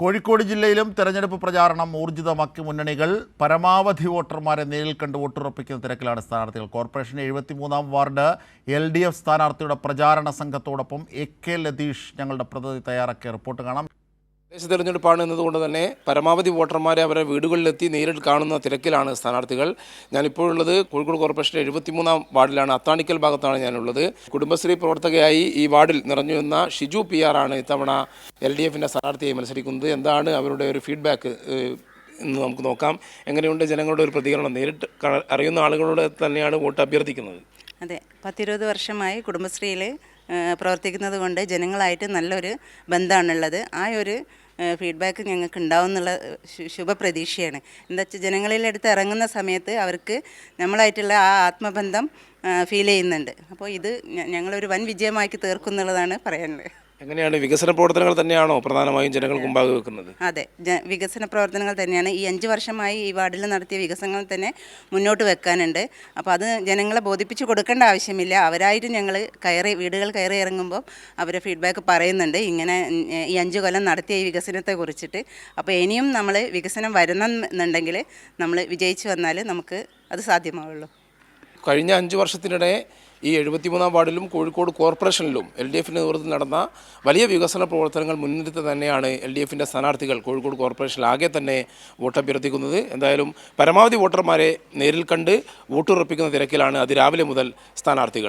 കോഴിക്കോട് ജില്ലയിലും തെരഞ്ഞെടുപ്പ് പ്രചാരണം ഊർജിതമാക്കി മുന്നണികൾ പരമാവധി വോട്ടർമാരെ നേരിൽ കണ്ട് വോട്ടുറപ്പിക്കുന്ന തിരക്കിലാണ് സ്ഥാനാർത്ഥികൾ. കോർപ്പറേഷൻ എഴുപത്തിമൂന്നാം വാർഡ് എൽ ഡി എഫ് സ്ഥാനാർത്ഥിയുടെ പ്രചാരണ സംഘത്തോടൊപ്പം എ കെ ലതീഷ് ഞങ്ങളുടെ പ്രതിനിധി തയ്യാറാക്കിയ റിപ്പോർട്ട് കാണാം. തദ്ദേശ തെരഞ്ഞെടുപ്പാണ് എന്നതുകൊണ്ട് തന്നെ പരമാവധി വോട്ടർമാരെ അവരുടെ വീടുകളിലെത്തി നേരിൽ കാണുന്ന തിരക്കിലാണ് സ്ഥാനാർത്ഥികൾ. ഞാനിപ്പോഴുള്ളത് കോഴിക്കോട് കോർപ്പറേഷന്റെ എഴുപത്തിമൂന്നാം വാർഡിലാണ്. അത്താണിക്കൽ ഭാഗത്താണ് ഞാനുള്ളത്. കുടുംബശ്രീ പ്രവർത്തകയായി ഈ വാർഡിൽ നിറഞ്ഞു നിന്ന ഷിജു പി ആർ ആണ് ഇത്തവണ എൽ ഡി എഫിന്റെ സ്ഥാനാർത്ഥിയായി മത്സരിക്കുന്നത്. എന്താണ് അവരുടെ ഒരു ഫീഡ്ബാക്ക് എന്ന് നമുക്ക് നോക്കാം. എങ്ങനെയുണ്ട് ജനങ്ങളുടെ ഒരു പ്രതികരണം? നേരിട്ട് അറിയുന്ന ആളുകളോട് തന്നെയാണ് വോട്ട് അഭ്യർത്ഥിക്കുന്നത്. അതെ. പത്തിരുപത് വർഷമായി കുടുംബശ്രീയിൽ പ്രവർത്തിക്കുന്നത് കൊണ്ട് ജനങ്ങളായിട്ട് നല്ലൊരു ബന്ധമാണുള്ളത്. ആ ഒരു ഫീഡ്ബാക്ക് ഞങ്ങൾക്ക് ഉണ്ടാവും എന്നുള്ള ശുഭപ്രതീക്ഷയാണ്. എന്താ വെച്ചാൽ ജനങ്ങളിലെടുത്ത് ഇറങ്ങുന്ന സമയത്ത് അവർക്ക് നമ്മളായിട്ടുള്ള ആ ആത്മബന്ധം ഫീൽ ചെയ്യുന്നുണ്ട്. അപ്പോൾ ഇത് ഞങ്ങളൊരു വൻ വിജയമാക്കി തീർക്കും എന്നുള്ളതാണ് പറയാനുള്ളത്. എങ്ങനെയാണ് വികസന പ്രവർത്തനങ്ങൾ തന്നെയാണോ പ്രധാനമായും ജനങ്ങൾക്ക് മുമ്പാകെ വെക്കുന്നത്? അതെ. വികസന പ്രവർത്തനങ്ങൾ തന്നെയാണ്. ഈ അഞ്ച് വർഷമായി ഈ വാർഡിൽ നടത്തിയ വികസനങ്ങൾ തന്നെ മുന്നോട്ട് വെക്കാനുണ്ട്. അപ്പോൾ അത് ജനങ്ങളെ ബോധിപ്പിച്ച് കൊടുക്കേണ്ട ആവശ്യമില്ല. അവരായിട്ട് ഞങ്ങൾ കയറി വീടുകൾ കയറി ഇറങ്ങുമ്പോൾ അവരെ ഫീഡ്ബാക്ക് പറയുന്നുണ്ട്. ഇങ്ങനെ ഈ അഞ്ച് കൊല്ലം നടത്തിയ ഈ വികസനത്തെ കുറിച്ചിട്ട്. അപ്പോൾ ഇനിയും നമ്മൾ വികസനം വരുന്നുണ്ടെങ്കിൽ നമ്മൾ വിജയിച്ചു വന്നാൽ നമുക്ക് അത് സാധ്യമാവുള്ളൂ. കഴിഞ്ഞ അഞ്ച് വർഷത്തിനിടെ ഈ എഴുപത്തിമൂന്നാം വാർഡിലും കോഴിക്കോട് കോർപ്പറേഷനിലും എൽ ഡി എഫിന്റെ നേതൃത്വത്തിൽ നടന്ന വലിയ വികസന പ്രവർത്തനങ്ങൾ മുൻനിർത്തി തന്നെയാണ് എൽ ഡി എഫിന്റെ സ്ഥാനാർത്ഥികൾ കോഴിക്കോട് കോർപ്പറേഷനിൽ ആകെ തന്നെ വോട്ടഭ്യർത്ഥിക്കുന്നത് എന്തായാലും പരമാവധി വോട്ടർമാരെ നേരിൽ കണ്ട് വോട്ടുറപ്പിക്കുന്ന തിരക്കിലാണ് അതിരാവിലെ മുതൽ സ്ഥാനാർത്ഥികൾ.